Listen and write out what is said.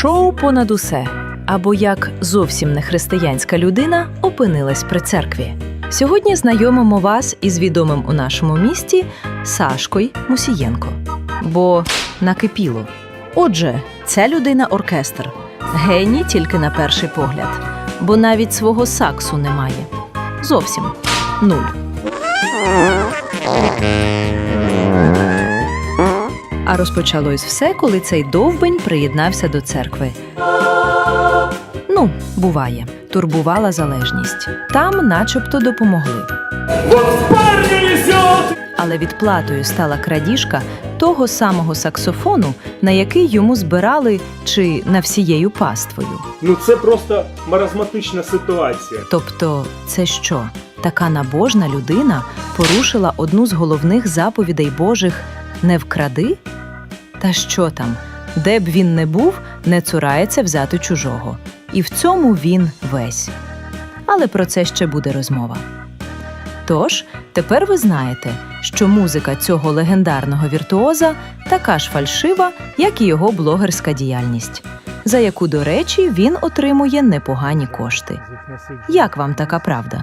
Шоу понад усе. Або як зовсім не християнська людина опинилась при церкві. Сьогодні знайомимо вас із відомим у нашому місті Сашкою Мусієнко. Бо накипіло. Отже, ця людина оркестр. Геній тільки на перший погляд, бо навіть свого саксу немає. Зовсім нуль. А розпочалось все, коли цей довбень приєднався до церкви. Ну, буває, турбувала залежність. Там, начебто, допомогли. Але відплатою стала крадіжка того самого саксофону, на який йому збирали чи на всією паствою. Ну це просто маразматична ситуація. Тобто, це що? Така набожна людина порушила одну з головних заповідей Божих не вкради? Та що там? Де б він не був, не цурається взяти чужого. І в цьому він весь. Але про це ще буде розмова. Тож, тепер ви знаєте, що музика цього легендарного віртуоза така ж фальшива, як і його блогерська діяльність, за яку, до речі, він отримує непогані кошти. Як вам така правда?